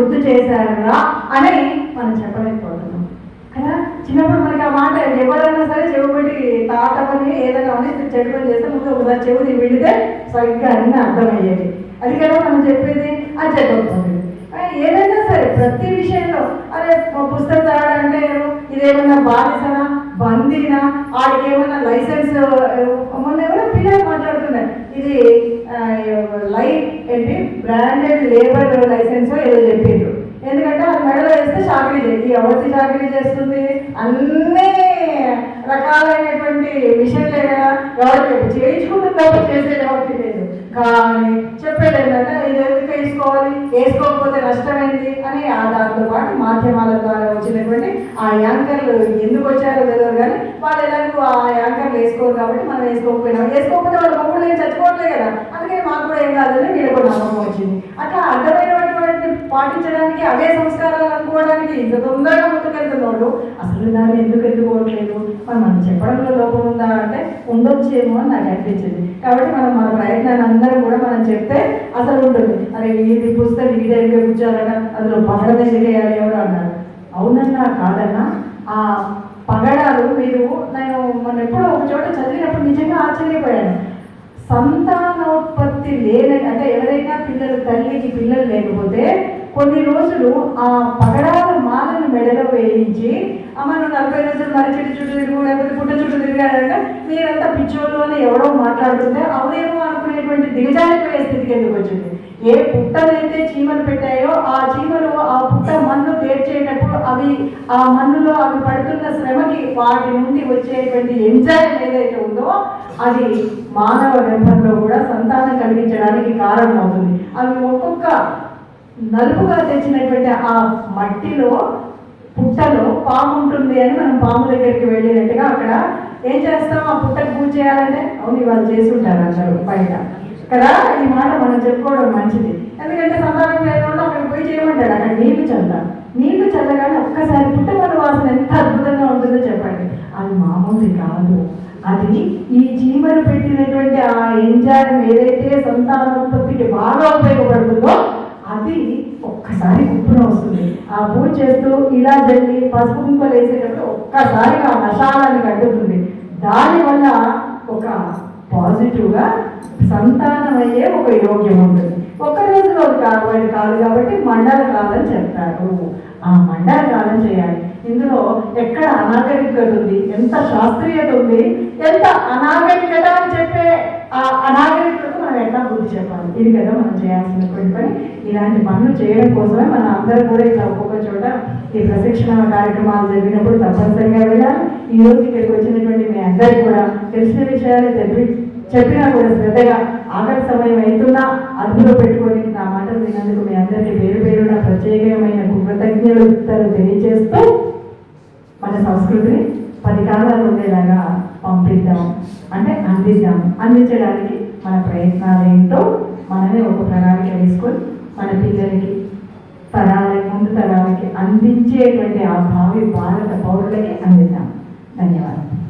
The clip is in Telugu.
గుర్తు చేశారా అని మనం చెప్పలేకపోతున్నాం. కదా? చిన్నప్పుడు మనకి ఆ మాట ఎవరైనా సరే చెవు పెట్టి తాతమని ఏదైనా అని చెడు పని చేస్తే ముందు ఒకసారి విడితే సరిగ్గా అన్నీ అర్థమయ్యేది అది కదా మనం చెప్పేది? అది చెప్పకపోతుంది ఏదైనా సరే ప్రతి విషయంలో అరే పుస్తకం చదవాలంటే ఇదేమన్నా బాధిసనా బందీనా? వాడికి ఏమన్నా లైసెన్స్ మొన్న ఎవరో పిల్లలు మాట్లాడుతున్నారు ఇది లైట్ ఏంటి బ్రాండెడ్ లేబర్ లైసెన్స్ ఏదో చెప్పిండ్రు. ఎందుకంటే అది మెడలో వేస్తే చాకరీ చేయి ఎవరికి చాకరీ చేస్తుంది. అన్ని రకాలైనటువంటి విషయాలే కదా. ఎవరికి చేయించుకుంటుంది చేసేది ఎవరికి లేదు. కానీ చెప్పేది ఏంటంటే ఇది ఎందుకు వేసుకోవాలి? వేసుకోకపోతే నష్టమైంది అని ఆ దాంతో పాటు మాధ్యమాల ద్వారా వచ్చినటువంటి ఆ యాంకర్లు ఎందుకు వచ్చారో తెలియదు కానీ వాళ్ళు ఎలాగో ఆ యాంకర్లు వేసుకోరు కాబట్టి మనం వేసుకోకపోయినాం. వేసుకోకపోతే వాళ్ళ మొగ్గులు ఏం చచ్చిపోవట్లేదు కదా. ఏం కాదని కూడా నమ్మకం వచ్చింది. అట్లా అర్థమైనటువంటి పాటించడానికి అవే సంస్కారాలు అనుకోవడానికి ఇంత తొందరగా ముందుకెళ్తున్నాడు అసలు దాన్ని ఎందుకు ఎత్తుకోవట్లేదు? మరి మనం చెప్పడంలో లోపం ఉందా అంటే ఉండొచ్చేమో అని నాకు అనిపించింది. కాబట్టి మనం మన ప్రయత్నాన్ని అందరం కూడా మనం చెప్తే అసలు ఉంటుంది. అరే ఇది పుస్తకం ఇది దగ్గర కూర్చోాలన్నా అందులో పగడ చేయాలి ఎవరు అన్నారు. అవునన్నా కాదన్నా ఆ పగడాలు మీరు నేను మొన్న ఎప్పుడో ఒక చోట చదివినప్పుడు నిజంగా ఆశ్చర్యపోయాను. సంతానోత్పత్తి లేనట్టు అంటే ఎవరైనా పిల్లలు తల్లికి పిల్లలు లేకపోతే కొన్ని రోజులు ఆ పగడాల మాలను మెడలో వేయించి అమ్మ నువ్వు నలభై రోజులు మరి చెట్టు చుట్టూ తిరుగు లేకపోతే పుట్ట చుట్టూ తిరిగాడంటే మీరంతా పిచ్చోళ్ళు అని ఎవడో మాట్లాడుతుంటే అవునేమో అనుకునేటువంటి దిగజారిపోయే స్థితికి ఎందుకు వచ్చింది? ఏ పుట్టలైతే చీమలు పెట్టాయో ఆ చీమలు ఆ పుట్ట మన్ను తేర్చేటప్పుడు అవి ఆ మన్నులో అవి పడుతున్న శ్రమకి వాటి నుండి వచ్చేటువంటి ఎంజాయ్ ఏదైతే ఉందో అది మానవ నెంబర్లో కూడా సంతానం ప్రారంభమవుతుంది అవుతుంది అవి ఒక్కొక్క నలుపుగా తెచ్చినటువంటి ఆ మట్టిలో పుట్టలో పాము ఉంటుంది అని మనం పాము దగ్గరికి వెళ్ళినట్టుగా అక్కడ ఏం చేస్తాం? ఆ పుట్టకు పూజ చేయాలంటే? అవును ఇవాళ చేసి ఉంటారు అందరూ బయట. కదా? ఈ మాట మనం చెప్పుకోవడం మంచిది. ఎందుకంటే సంతానం లేని వాళ్ళు పోయి చేయమంటాడు అక్కడ నీళ్ళు చల్లాలి నీళ్ళు చల్లగానే ఒక్కసారి పుట్టమల వాసన ఎంత అద్భుతంగా ఉంటుందో చెప్పండి. అది మామూలు కాదు. అది ఈ చీమలు పెట్టినటువంటి ఆ ఎంజాయం ఏదైతే సంతానోత్పత్తికి బాగా ఉపయోగపడుతుందో అది ఒక్కసారి గుప్పున వస్తుంది. ఆ పూజ చేస్తూ ఇలా జల్లి పసుపు కుంకుమలు వేసేటప్పుడు ఒక్కసారి ఆ నశాలని కట్టుతుంది. దానివల్ల ఒక పాజిటివ్గా సంతానం అయ్యే ఒక యోగ్యం ఉంటుంది. ఒక్క రోజులో కాబట్టి కాదు కాబట్టి మండల కాలం చెప్తారు. ఆ మండల కాలం చేయాలి. ఇందులో ఎక్కడ అనాగరికత ఉంది? ఎంత శాస్త్రీయత ఉంది? ఎంత అనాగరికత అని చెప్పే ఆ అనాగరికతకు మనం ఎట్లా గుర్తు చెప్పాలి? ఇది కదా మనం చేయాల్సినటువంటి పని. ఇలాంటి పనులు చేయడం కోసమే మనం అందరూ కూడా ఇట్లా ఒక్కొక్క చోట ఈ ప్రశిక్షణ కార్యక్రమాలు జరిగినప్పుడు తప్పనిసరిగా వెళ్ళాలి. ఈ రోజు ఇక్కడికి వచ్చినటువంటి మీ అందరికీ కూడా తెలిసిన విషయాలు చెప్పి చెప్పినా కూడా శ్రద్ధగా ఆఖరి సమయం అవుతుందా? అదుపులో పెట్టుకొని నా మాటలు విన్నందుకు మీ అందరికీ పేరు పేరున ప్రత్యేకంగా కృతజ్ఞతలు తెలియజేస్తూ మన సంస్కృతిని పది కాలాలు ఉండేలాగా పంపిద్దాం. అంటే అందిద్దాం. అందించడానికి మన ప్రయత్నాలు ఏంటో మనమే ఒక ప్రణాళిక వేసుకొని మన పిల్లలకి తరాలకి ముందు తరాలకి అందించేటువంటి ఆ భావి భారత పౌరులకి అందిద్దాం. ధన్యవాదాలు.